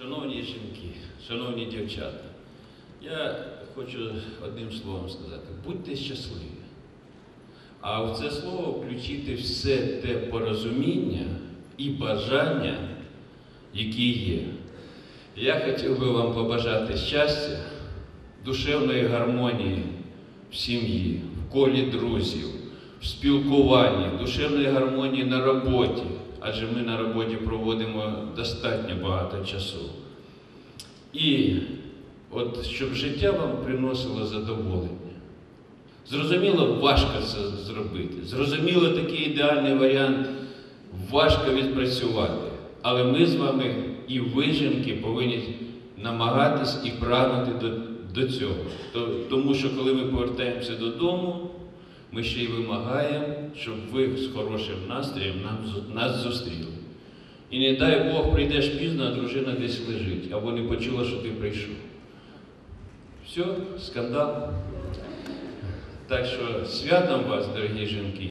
Шановні жінки, шановні дівчата, я хочу одним словом сказати, будьте щасливі. А в це слово включити все те порозуміння і бажання, які є. Я хотів би вам побажати щастя, душевної гармонії в сім'ї, в колі друзів, в спілкуванні, душевної гармонії на роботі, адже ми на роботі проводимо достатньо багато часу. І от щоб життя вам приносило задоволення. Зрозуміло, важко це зробити. Зрозуміло, такий ідеальний варіант важко відпрацювати. Але ми з вами і ви, жінки, повинні намагатись і прагнути до, до цього. Тому що коли ми повертаємося додому, ми ще й вимагаємо, щоб ви з хорошим настроєм нас зустріли. І не дай Бог, прийдеш пізно, а дружина десь лежить, або не почула, що ти прийшов. Все, скандал. Так що святом вас, дорогі жінки.